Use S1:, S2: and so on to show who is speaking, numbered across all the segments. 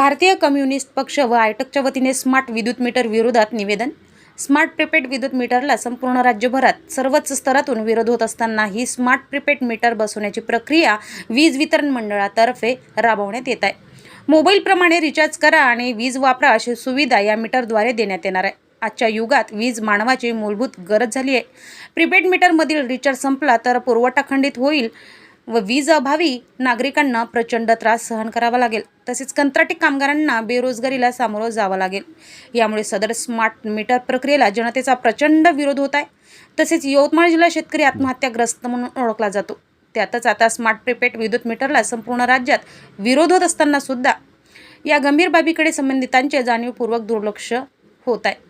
S1: भारतीय कम्युनिस्ट पक्ष व आयटकच्या वतीने स्मार्ट विद्युत मीटर विरोधात निवेदन. स्मार्ट प्रिपेड विद्युत मीटरला संपूर्ण राज्यभरात सर्वच स्तरातून विरोध होत असताना ही स्मार्ट प्रिपेड मीटर बसवण्याची प्रक्रिया वीज वितरण मंडळातर्फे राबवण्यात येत आहे. मोबाईलप्रमाणे रिचार्ज करा आणि वीज वापरा अशी सुविधा या मीटरद्वारे देण्यात येणार आहे. आजच्या युगात वीज मानवाची मूलभूत गरज झाली आहे. प्रिपेड मीटरमधील रिचार्ज संपला तर पुरवठा खंडित होईल. व वीज अभावी नागरिकांना प्रचंड त्रास सहन करावा लागेल. तसेच कंत्राटी कामगारांना बेरोजगारीला सामोरं जावं लागेल. यामुळे सदर स्मार्ट मीटर प्रक्रियेला जनतेचा प्रचंड विरोध होत आहे. तसेच यवतमाळ जिल्हा शेतकरी आत्महत्याग्रस्त म्हणून ओळखला जातो. त्यातच आता स्मार्ट प्रिपेड विद्युत मीटरला संपूर्ण राज्यात विरोध होत असताना सुद्धा या गंभीर बाबीकडे संबंधितांचे जाणीवपूर्वक दुर्लक्ष होत आहे.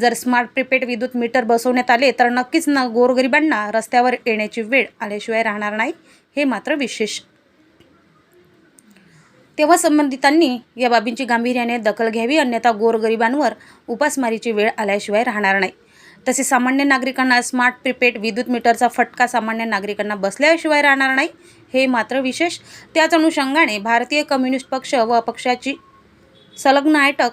S1: जर स्मार्ट प्रिपेड विद्युत मीटर बसवण्यात आले तर नक्कीच न गोरगरिबांना रस्त्यावर येण्याची वेळ आल्याशिवाय राहणार नाही हे मात्र विशेष. तेव्हा संबंधितांनी या बाबींची गांभीर्याने दखल घ्यावी अन्यथा गोरगरिबांवर उपासमारीची वेळ आल्याशिवाय राहणार नाही. तसे सामान्य नागरिकांना स्मार्ट प्रिपेड विद्युत मीटरचा फटका सामान्य नागरिकांना बसल्याशिवाय राहणार नाही हे मात्र विशेष. त्याच अनुषंगाने भारतीय कम्युनिस्ट पक्ष व पक्षाची संलग्न आयटक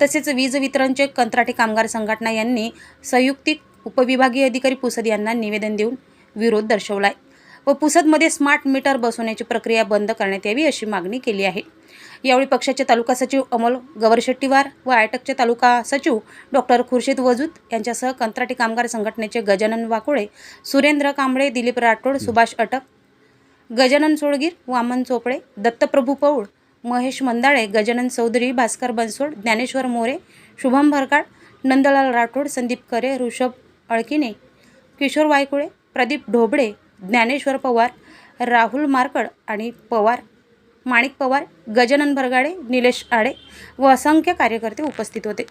S1: तसेच वीज वितरणचे कंत्राटी कामगार संघटना यांनी संयुक्तिक उपविभागीय अधिकारी पुसद यांना निवेदन देऊन विरोध दर्शवला आहे व पुसदमध्ये स्मार्ट मीटर बसवण्याची प्रक्रिया बंद करण्यात यावी अशी मागणी केली आहे. यावेळी पक्षाचे तालुका सचिव अमोल गवरशेट्टीवार व आयटकचे तालुका सचिव डॉक्टर खुर्शीद वजूद यांच्यासह कंत्राटी कामगार संघटनेचे गजानन वाकोळे सुरेंद्र कांबळे दिलीप राठोड सुभाष अटक गजानन सोळगीर वामन चोपडे दत्तप्रभू पौळ महेश मंदाळे गजानन चौधरी भास्कर बनसोड ज्ञानेश्वर मोरे शुभम भरकाड नंदलाल राठोड संदीप करे ऋषभ अळकिने किशोर वायकुळे प्रदीप ढोबळे ज्ञानेश्वर पवार राहुल मारकड आणि पवार माणिक पवार गजानन भरगाडे निलेश आडे व असंख्य कार्यकर्ते उपस्थित होते.